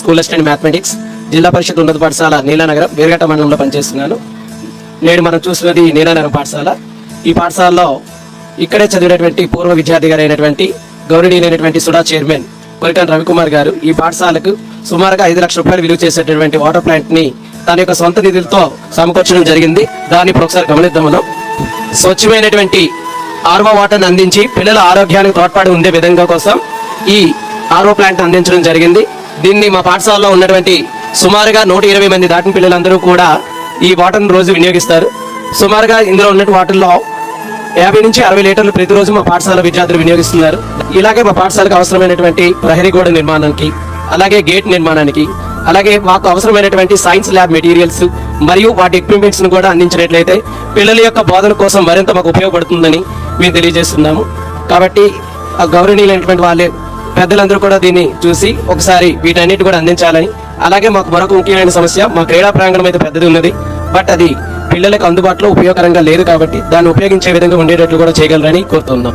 School assistant mathematics జిల్లా పరిషత్ ఉన్నత పాఠశాల నీలానగరం వీరఘట్ట మండలంలో పనిచేస్తున్నాను. నేడు మనం చూస్తున్నది నీలానగరం పాఠశాల. ఈ పాఠశాలలో ఇక్కడే చదివినటువంటి పూర్వ విద్యార్థి గారు అయినటువంటి గౌరవనీయులైనటువంటి సుడా చైర్మన్ కొలిటన్ రవికుమార్ గారు ఈ పాఠశాలకు సుమారుగా ఐదు లక్షల రూపాయలు విలువ చేసేటటువంటి వాటర్ ప్లాంట్ని తన యొక్క సొంత నిధులతో సమకూర్చడం జరిగింది. దాన్ని ఇప్పుడు ఒకసారి గమనిద్దాం మనం. స్వచ్ఛమైనటువంటి ఆర్వో వాటర్ని అందించి పిల్లల ఆరోగ్యానికి తోడ్పాటు ఉండే విధంగా కోసం ఈ ఆర్వో ప్లాంట్ అందించడం జరిగింది. దీన్ని మా పాఠశాలలో ఉన్నటువంటి సుమారుగా నూట ఇరవై మంది దాటిన పిల్లలందరూ కూడా ఈ వాటర్ను రోజు వినియోగిస్తారు. సుమారుగా ఇందులో ఉన్న వాటర్లో యాభై నుంచి అరవై లీటర్లు ప్రతిరోజు మా పాఠశాల విద్యార్థులు వినియోగిస్తున్నారు. ఇలాగే మా పాఠశాలకు అవసరమైనటువంటి ప్రహరీ గోడ నిర్మాణానికి అలాగే గేట్ నిర్మాణానికి అలాగే మాకు అవసరమైనటువంటి సైన్స్ ల్యాబ్ మెటీరియల్స్ మరియు వాటి ఎక్విప్మెంట్స్ను కూడా అందించినట్లయితే పిల్లల యొక్క బోధన కోసం మరింత మాకు ఉపయోగపడుతుందని మేము తెలియజేస్తున్నాము. కాబట్టి ఆ గౌరవనీయులైనటువంటి వాళ్ళే పెద్దలందరూ కూడా దీన్ని చూసి ఒకసారి వీటన్నిటి కూడా అందించాలని. అలాగే మాకు మరొక ముఖ్యమైన సమస్య మా క్రీడా ప్రాంగణం అయితే పెద్దది ఉన్నది బట్ అది పిల్లలకు అందుబాటులో ఉపయోగకరంగా లేదు కాబట్టి దాన్ని ఉపయోగించే విధంగా ఉండేటట్లు కూడా చేయగలరని కోరుతున్నాం.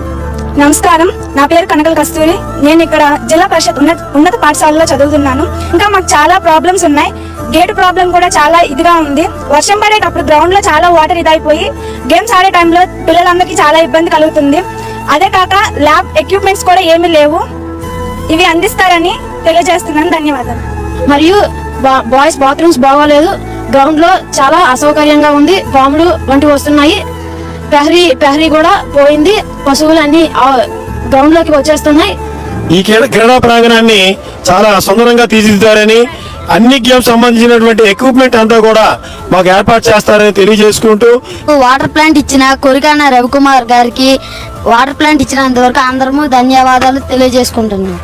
నమస్కారం. నా పేరు కనకల కస్తూరి. నేను ఇక్కడ జిల్లా పరిషత్ ఉన్నత ఉన్నత పాఠశాలలో చదువుతున్నాను. ఇంకా మాకు చాలా ప్రాబ్లమ్స్ ఉన్నాయి. గేట్ ప్రాబ్లం కూడా చాలా ఇదిగా ఉంది. వర్షం పడేటప్పుడు గ్రౌండ్లో చాలా వాటర్ ఇదైపోయి గేమ్స్ ఆడే టైంలో పిల్లలందరికీ చాలా ఇబ్బంది కలుగుతుంది. అదే కాక ల్యాబ్ ఎక్విప్మెంట్స్ కూడా ఏమీ లేవు. ఇవి అందిస్తారని తెలియజేస్తున్నాను. ధన్యవాదాలు. మరియు బాయ్స్ బాత్రూమ్స్ బాగోలేదు. గ్రౌండ్లో చాలా అసౌకర్యంగా ఉంది. పాములు వంటి వస్తున్నాయి. ప్రహరీ ప్రహరీ కూడా పోయింది. పశువులు అన్ని గ్రౌండ్లోకి వచ్చేస్తున్నాయి. ఈ క్రీడ క్రీడా ప్రాంగణాన్ని చాలా సుందరంగా తీర్చిదిద్దారని అన్ని గేమ్స్ సంబంధించినటువంటి ఎక్విప్మెంట్ అంతా కూడా మాకు ఏర్పాటు చేస్తారని తెలియజేసుకుంటూ వాటర్ ప్లాంట్ ఇచ్చిన కొరికాన రవికుమార్ గారికి వాటర్ ప్లాంట్ ఇచ్చినంత వరకు అందరము ధన్యవాదాలు తెలియజేసుకుంటున్నాం.